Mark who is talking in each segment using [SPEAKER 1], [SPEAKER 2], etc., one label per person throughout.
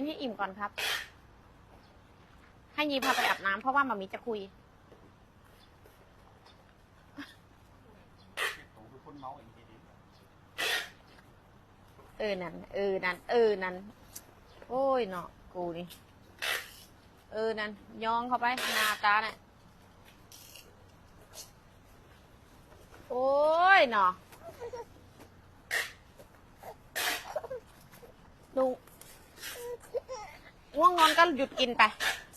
[SPEAKER 1] กินให้อิ่มก่อนครับ ให้ยีพาไปอาบน้ำเพราะว่ามามีจะคุย
[SPEAKER 2] เอ
[SPEAKER 1] อนั่น เออนั่น เออนั่น โอ้ยเนาะกูนี่ เออนั่นยองเข้าไปหน้าตาเนี่ยโอ้ยเนาะดูง่ วงนอนก็หยุดกินไป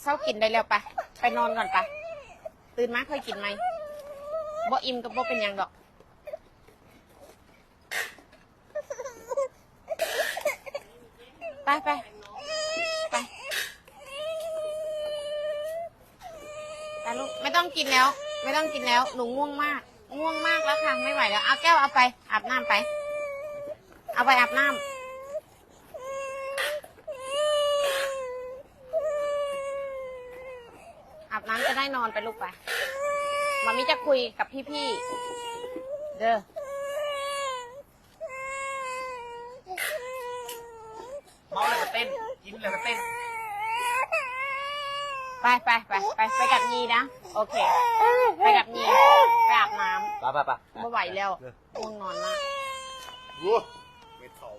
[SPEAKER 1] เศร้ากินได้แล้วไป ไปนอนก่อนไป ตื่นมาเคยกินไหมบ่อิ่มกับบ่เป็นยังดอก ไปไปไปไปลูกไม่ต้องกินแล้ว ไม่ต้องกินแล้วหนูง่วงมาก ง่วงมากแล้วค่ะไม่ไหวแล้วเอาแก้วเอาไปอาบน้ำไป เอาไปอาบน้ำ อาบน้ำจะได้นอนไปลูกไปมามิจะคุยกับพี่ๆ เด้อ
[SPEAKER 2] เมาแล้วก็เต้น กินแล้วก็เต้น
[SPEAKER 1] ไปไปไปไปไปกับยีนะ โอเค ไปกับยีไปอาบน้
[SPEAKER 2] ไปไปไปำ
[SPEAKER 1] ไม่ไหวแล้วง่วงนอนมาก
[SPEAKER 2] รู้ไปเข่า